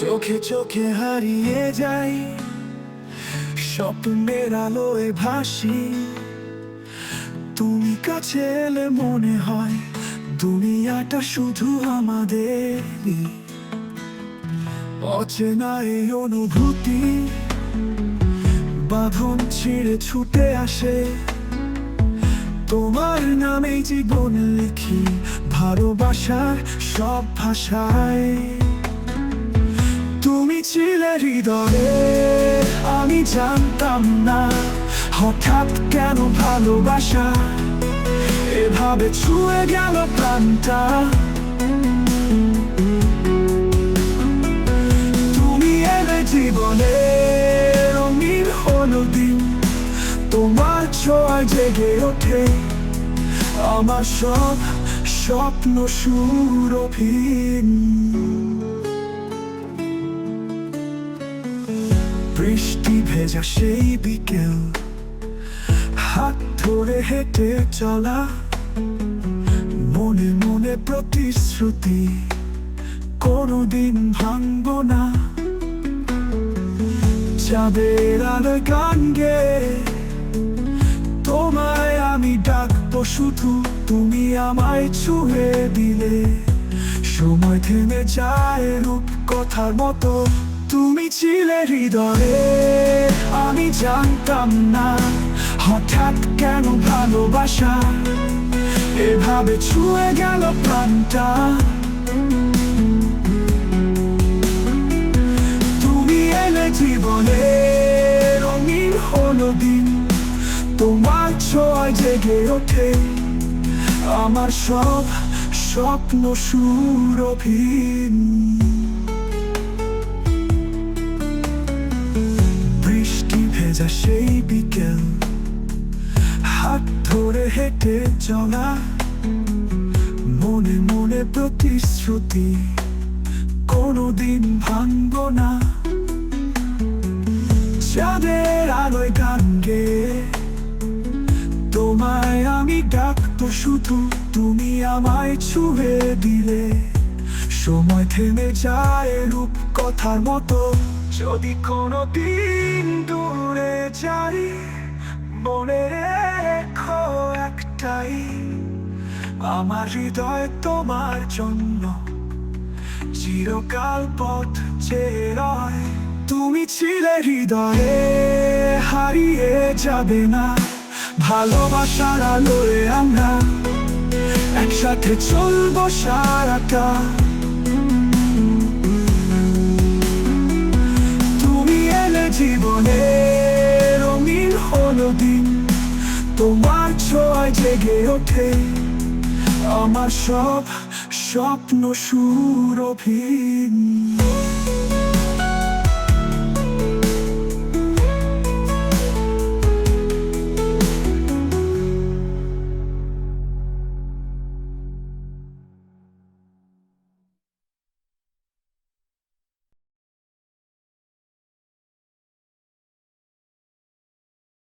চোখে চোখে হারিয়ে যাই। স্বপ্নের আলোয় ভাসি। তুমি কাছে এলে মনে হয় দুনিয়াটা শুধু আমাদের অচেনা এই অনুভূতি বাঁধন ছিঁড়ে ছুটে আসে। তোমার নামে জীবন লিখি, ভালোবাসার সব ভাষায়। ছিলে হৃদয়ে, আমি জানতাম না হঠাৎ কেন ভালোবাসা এভাবে ছুঁয়ে গেল প্রাণটা। তুমি এলে জীবনে রঙিন হলো দিন তোমার ছোঁয়া জেগে ওঠে আমার সব স্বপ্ন সুরভিন। বৃষ্টি ভেজা সেই বিকেল। হাত ধরে হেঁটে চলা, মনে মনে প্রতিশ্রুতি, কোনোদিন ভাঙব না। চাঁদের আলো গান গে, তোমায় আমি ডাকবো শুধু, তুমি আমায় ছুঁয়ে দিলে। সময় থেমে যায় রূপ কথার মতো। তুমি ছিলে হৃদয়ে, আমি জানতাম না হঠাৎ কেন ভালোবাসা এভাবে ছুঁয়ে গেল প্রাণটা। তুমি এলে জীবনে, রঙিন হলো দিন, তোমার ছোঁয়া জেগে ওঠে আমার সব স্বপ্ন সুরভিন হেঁটে চলা। মনে মনে প্রতিশ্রুতি কোনোদিন ভাঙব না। চাঁদের আলোয় গান তোমায় আমি ডাকতো শুধু, তুমি আমায় ছুঁয়ে দিলে। সময় থেমে যায় রূপ কথার মতো। যদি কোনো দিন আমার হৃদয় তোমার জন্য চিরকাল পথ চেয়ে রয়। তুমি ছিলে হৃদয়ে, হারিয়ে যাবে না। ভালোবাসার আলোয় আমরা একসাথে চলবো সারাটা। তুমি এলে জীবনে, রঙিন হলো দিন। তোমার ছোঁয়ায় জেগে ওঠে আমার সব স্বপ্ন সুরভিন।